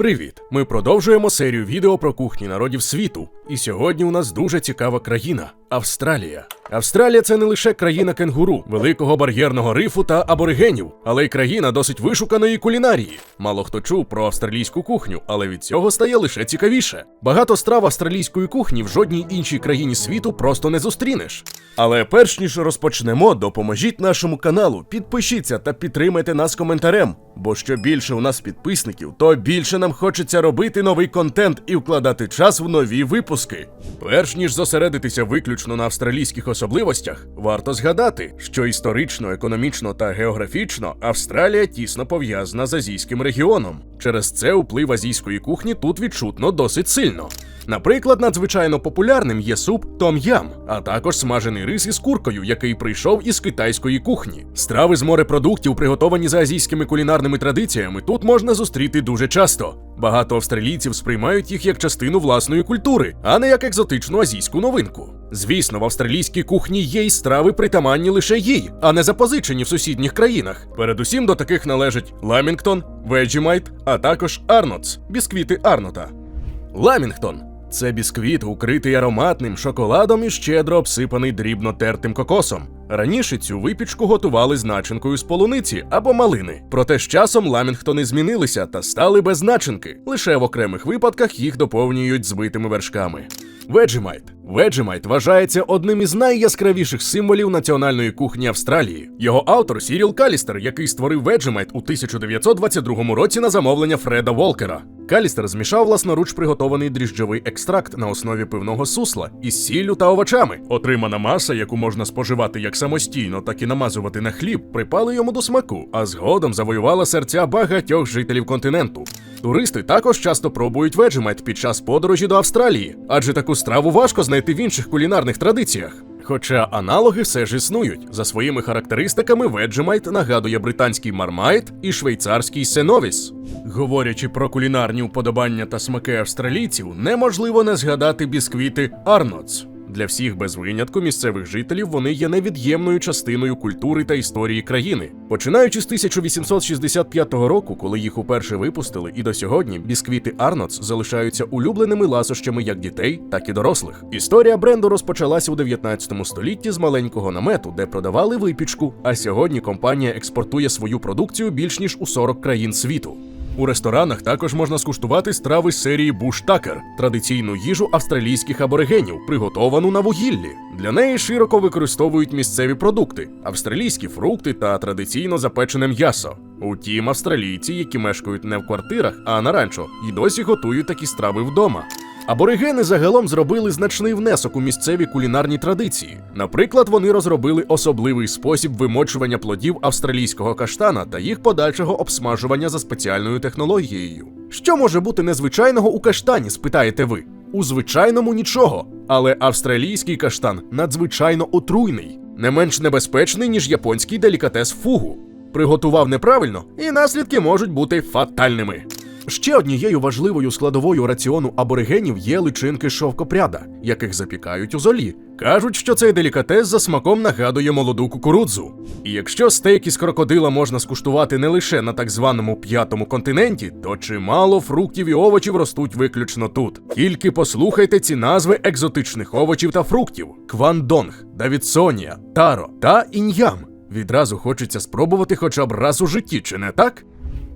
Привіт! Ми продовжуємо серію відео про кухні народів світу. І сьогодні у нас дуже цікава країна Австралія. Австралія це не лише країна кенгуру, великого бар'єрного рифу та аборигенів, але й країна досить вишуканої кулінарії. Мало хто чув про австралійську кухню, але від цього стає лише цікавіше. Багато страв австралійської кухні в жодній іншій країні світу просто не зустрінеш. Але перш ніж розпочнемо, допоможіть нашому каналу, підпишіться та підтримайте нас коментарем. Бо що більше у нас підписників, то більше нам хочеться робити новий контент і вкладати час в нові випуски. Перш ніж зосередитися виключно на австралійських особливостях, варто згадати, що історично, економічно та географічно Австралія тісно пов'язана з азійським регіоном. Через це вплив азійської кухні тут відчутно досить сильно. Наприклад, надзвичайно популярним є суп том-ям, а також смажений рис із куркою, який прийшов із китайської кухні. Страви з морепродуктів, приготовані за азійськими кулінарними традиціями, тут можна зустріти дуже часто. Багато австралійців сприймають їх як частину власної культури, а не як екзотичну азійську новинку. Звісно, в австралійській кухні є й страви притаманні лише їй, а не запозичені в сусідніх країнах. Передусім до таких належать Ламінгтон, Vegemite, а також Арнотс, бісквіти Арнота. Ламінгтон це бісквіт, укритий ароматним шоколадом і щедро обсипаний дрібно тертим кокосом. Раніше цю випічку готували з начинкою з полуниці або малини. Проте з часом ламінгтони змінилися та стали без начинки. Лише в окремих випадках їх доповнюють збитими вершками. Vegemite. Vegemite вважається одним із найяскравіших символів національної кухні Австралії. Його автор Сіріл Калістер, який створив Vegemite у 1922 році на замовлення Фреда Волкера. Калістер змішав власноруч приготований дріжджовий екстракт на основі пивного сусла із сіллю та овочами. Отримана маса, яку можна споживати як самостійно, так і намазувати на хліб, припала йому до смаку, а згодом завоювала серця багатьох жителів континенту. Туристи також часто пробують Vegemite під час подорожі до Австралії, адже таку страву важко знайти в інших кулінарних традиціях. Хоча аналоги все ж існують. За своїми характеристиками Vegemite нагадує британський мармайт і швейцарський сеновіс. Говорячи про кулінарні уподобання та смаки австралійців, неможливо не згадати бісквіти Арнотс. Для всіх без винятку місцевих жителів вони є невід'ємною частиною культури та історії країни. Починаючи з 1865 року, коли їх уперше випустили, і до сьогодні бісквіти Арнотс залишаються улюбленими ласощами як дітей, так і дорослих. Історія бренду розпочалася у 19 столітті з маленького намету, де продавали випічку. А сьогодні компанія експортує свою продукцію більш ніж у 40 країн світу. У ресторанах також можна скуштувати страви серії буштакер традиційну їжу австралійських аборигенів, приготовану на вугіллі. Для неї широко використовують місцеві продукти, австралійські фрукти та традиційно запечене м'ясо. Утім, австралійці, які мешкають не в квартирах, а на ранчо, і досі готують такі страви вдома. Аборигени загалом зробили значний внесок у місцеві кулінарні традиції. Наприклад, вони розробили особливий спосіб вимочування плодів австралійського каштана та їх подальшого обсмажування за спеціальною технологією. Що може бути незвичайного у каштані, спитаєте ви? У звичайному нічого, але австралійський каштан надзвичайно отруйний, не менш небезпечний, ніж японський делікатес фугу. Приготував неправильно, і наслідки можуть бути фатальними. Ще однією важливою складовою раціону аборигенів є личинки шовкопряда, яких запікають у золі. Кажуть, що цей делікатес за смаком нагадує молоду кукурудзу. І якщо стейк із крокодила можна скуштувати не лише на так званому п'ятому континенті, то чимало фруктів і овочів ростуть виключно тут. Тільки послухайте ці назви екзотичних овочів та фруктів: квандонг, давідсонія, таро та іньям. Відразу хочеться спробувати хоча б раз у житті, чи не так?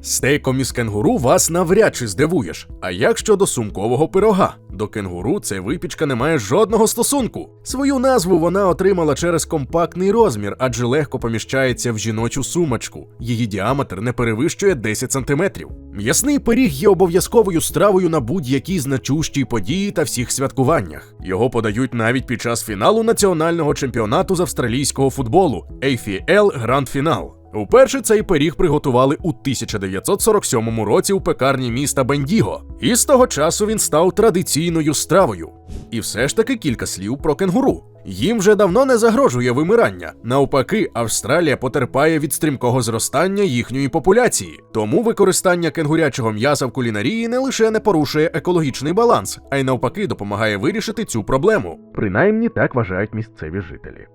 Стейком із кенгуру вас навряд чи здивуєш. А як щодо сумкового пирога? До кенгуру ця випічка не має жодного стосунку. Свою назву вона отримала через компактний розмір, адже легко поміщається в жіночу сумочку. Її діаметр не перевищує 10 см. М'ясний пиріг є обов'язковою стравою на будь-якій значущій події та всіх святкуваннях. Його подають навіть під час фіналу національного чемпіонату з австралійського футболу AFL Гранд Фінал. Уперше цей пиріг приготували у 1947 році у пекарні міста Бендіго, і з того часу він став традиційною стравою. І все ж таки кілька слів про кенгуру. Їм вже давно не загрожує вимирання. Навпаки, Австралія потерпає від стрімкого зростання їхньої популяції. Тому використання кенгурячого м'яса в кулінарії не лише не порушує екологічний баланс, а й навпаки допомагає вирішити цю проблему. Принаймні так вважають місцеві жителі.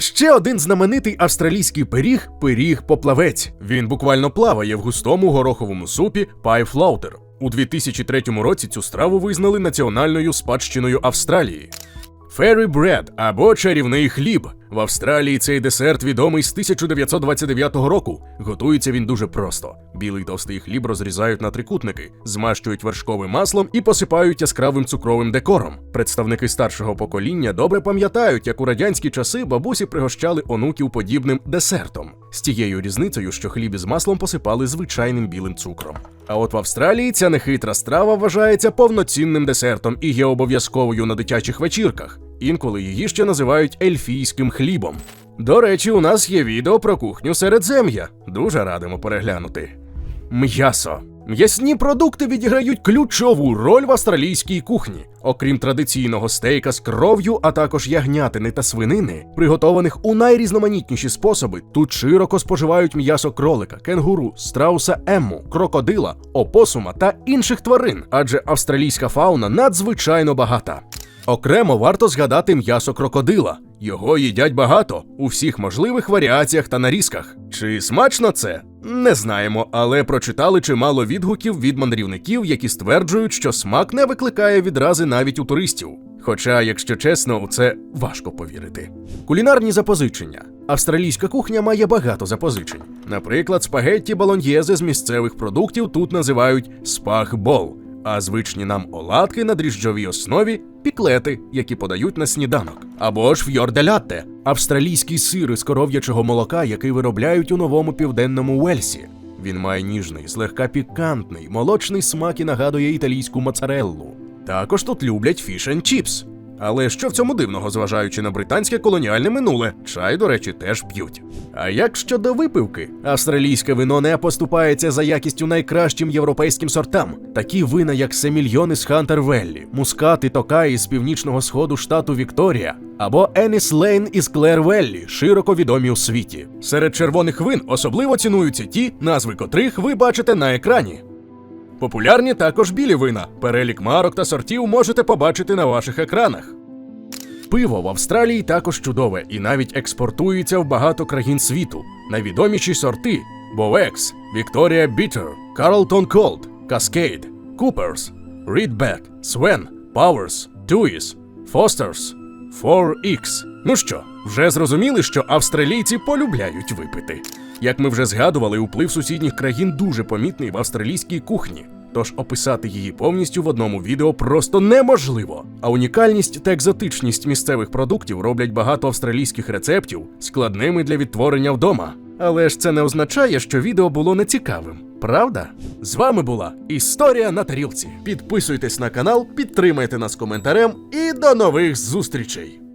Ще один знаменитий австралійський пиріг пиріг поплавець. Він буквально плаває в густому гороховому супі пайфлаутер. У 2003 році цю страву визнали національною спадщиною Австралії. Fairy Bread або чарівний хліб. В Австралії цей десерт відомий з 1929 року. Готується він дуже просто. Білий товстий хліб розрізають на трикутники, змащують вершковим маслом і посипають яскравим цукровим декором. Представники старшого покоління добре пам'ятають, як у радянські часи бабусі пригощали онуків подібним десертом. З тією різницею, що хліб із маслом посипали звичайним білим цукром. А от в Австралії ця нехитра страва вважається повноцінним десертом і є обов'язковою на дитячих вечірках. Інколи її ще називають ельфійським хлібом. До речі, у нас є відео про кухню середзем'я. Дуже радимо переглянути. М'ясо. М'ясні продукти відіграють ключову роль в австралійській кухні. Окрім традиційного стейка з кров'ю, а також ягнятини та свинини, приготованих у найрізноманітніші способи, тут широко споживають м'ясо кролика, кенгуру, страуса емму, крокодила, опосума та інших тварин, адже австралійська фауна надзвичайно багата. Окремо варто згадати м'ясо крокодила. Його їдять багато у всіх можливих варіаціях та нарізках. Чи смачно це? Не знаємо, але прочитали чимало відгуків від мандрівників, які стверджують, що смак не викликає відрази навіть у туристів. Хоча, якщо чесно, у це важко повірити. Кулінарні запозичення. Австралійська кухня має багато запозичень. Наприклад, спагетті балоньєзи з місцевих продуктів тут називають спагбол, а звичні нам оладки на дріжджовій основі піклети, які подають на сніданок. Або ж фьорделятте – австралійський сир із коров'ячого молока, який виробляють у новому південному Уельсі. Він має ніжний, злегка пікантний, молочний смак і нагадує італійську моцареллу. Також тут люблять фіш and чіпс. Але що в цьому дивного, зважаючи на британське колоніальне минуле, чай, до речі, теж п'ють. А як щодо випивки, австралійське вино не поступається за якістю найкращим європейським сортам. Такі вина, як Семільйон із Хантер Веллі, Мускат і Токай із північного сходу штату Вікторія, або Еніс Лейн із Клер Веллі, широко відомі у світі. Серед червоних вин особливо цінуються ті, назви котрих ви бачите на екрані. Популярні також білі вина. Перелік марок та сортів можете побачити на ваших екранах. Пиво в Австралії також чудове і навіть експортується в багато країн світу. Найвідоміші сорти: Bovex, Victoria Bitter, Carlton Cold, Cascade, Coopers, Reedback, Swen, Powers, Dewey's, Foster's, 4X. Ну що, вже зрозуміли, що австралійці полюбляють випити. Як ми вже згадували, вплив сусідніх країн дуже помітний в австралійській кухні. Тож описати її повністю в одному відео просто неможливо. А унікальність та екзотичність місцевих продуктів роблять багато австралійських рецептів складними для відтворення вдома. Але ж це не означає, що відео було нецікавим, правда? З вами була Історія на тарілці. Підписуйтесь на канал, підтримайте нас коментарем і до нових зустрічей!